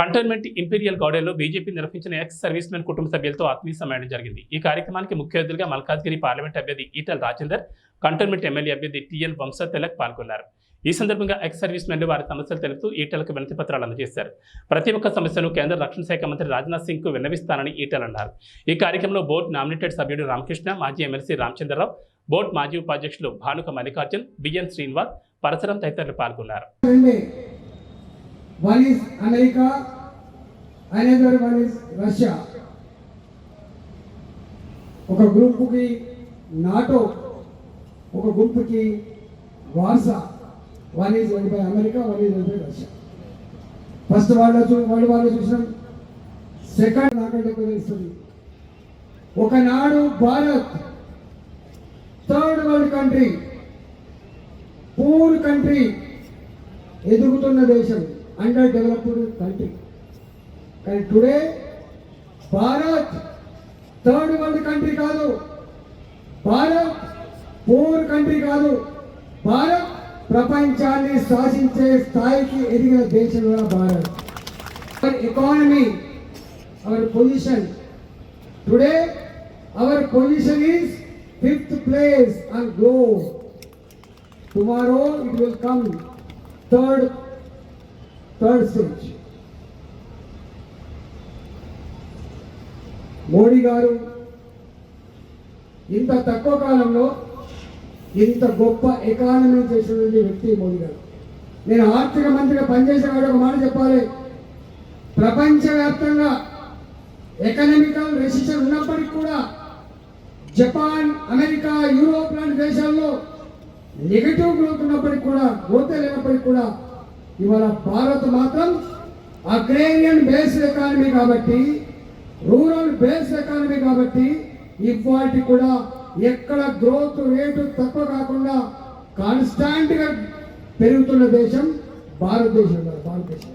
Cantonment imperial గార్డెన్లో BJP నిర్వహించిన ex service men కుటుంబ సభ్యులతో ఆత్మీయ సమ్మేళనం జరిగింది. ఈ కార్యక్రమానికి ముఖ్య అతిథిగా మల్కాజ్గిరి పార్లమెంట్ అభ్యర్థి ఈటల్ రాజేందర్ కంటోన్మెంట్ ఎమ్మెల్యే అభ్యర్థి టిఎన్ వంశ తిలక్ పాల్గొన్నారు. ఈ సందర్భంగా ఎక్స్ సర్వీస్ మెన్లు వారి సమస్యలు తెలుపుతూ ఈటలకు వినతి పత్రాలు అందజేశారు. ప్రతి ఒక్క సమస్యను కేంద్ర రక్షణ శాఖ మంత్రి రాజ్నాథ్ సింగ్కు విన్నవిస్తానని ఈటల్ అన్నారు. ఈ కార్యక్రమంలో బోర్డు నామినేటెడ్ సభ్యుడు రామకృష్ణ మాజీ ఎమ్మెల్సీ రామచంద్రరావు బోర్డు మాజీ ఉపాధ్యక్షులు భానుక మల్లికార్జున్ బిఎన్ శ్రీనివాస్ పరశురం తదితరులు పాల్గొన్నారు. One is America another one is Russia ఒక గ్రూపుకి నాటో ఒక గుంపుకి Warsaw. One is one by America one is one by Russia. First వాళ్ళు చూ వరల్డ్ వాళ్ళు చూసినాం. సెకండ్ నాకంటే తెలుస్తుంది. ఒకనాడు Bharat third world country poor country ఎదుగుతున్న దేశం. Under developed country. కానీ today Bharat third world country కాదు. భారత్ పూర్ కంట్రీ కాదు. భారత్ ప్రపంచాన్ని శాసించే స్థాయికి ఎదిగిన దేశంగా Bharat. Our economy our position today our position is fifth place and glow tomorrow it will come third third stage Modi garu ఇంత తక్కువ కాలంలో ఇంత గొప్ప ఎకానమీ చేసినటువంటి వ్యక్తి మోడీ గారు. నేను ఆర్థిక మంత్రిగా పనిచేసేవాడు ఒక మాట చెప్పాలి. ప్రపంచవ్యాప్తంగా ఎకనామికల్ రెసిషన్ ఉన్నప్పటికీ కూడా జపాన్ అమెరికా యూరోప్ లాంటి దేశాల్లో నెగటివ్ గ్రోత్ ఉన్నప్పటికీ కూడా గ్రోత్ లేనప్పటికీ కూడా ఇవాళ భారత్ మాత్రం అగ్రేరియన్ బేస్డ్ ఎకానమీ కాబట్టి రూరల్ బేస్డ్ ఎకానమీ కాబట్టి ఇవాటి కూడా ఎక్కడ గ్రోత్ రేటు తక్కువ కాకుండా కాన్స్టాంట్గా పెరుగుతున్న దేశం భారతదేశం భారతదేశం.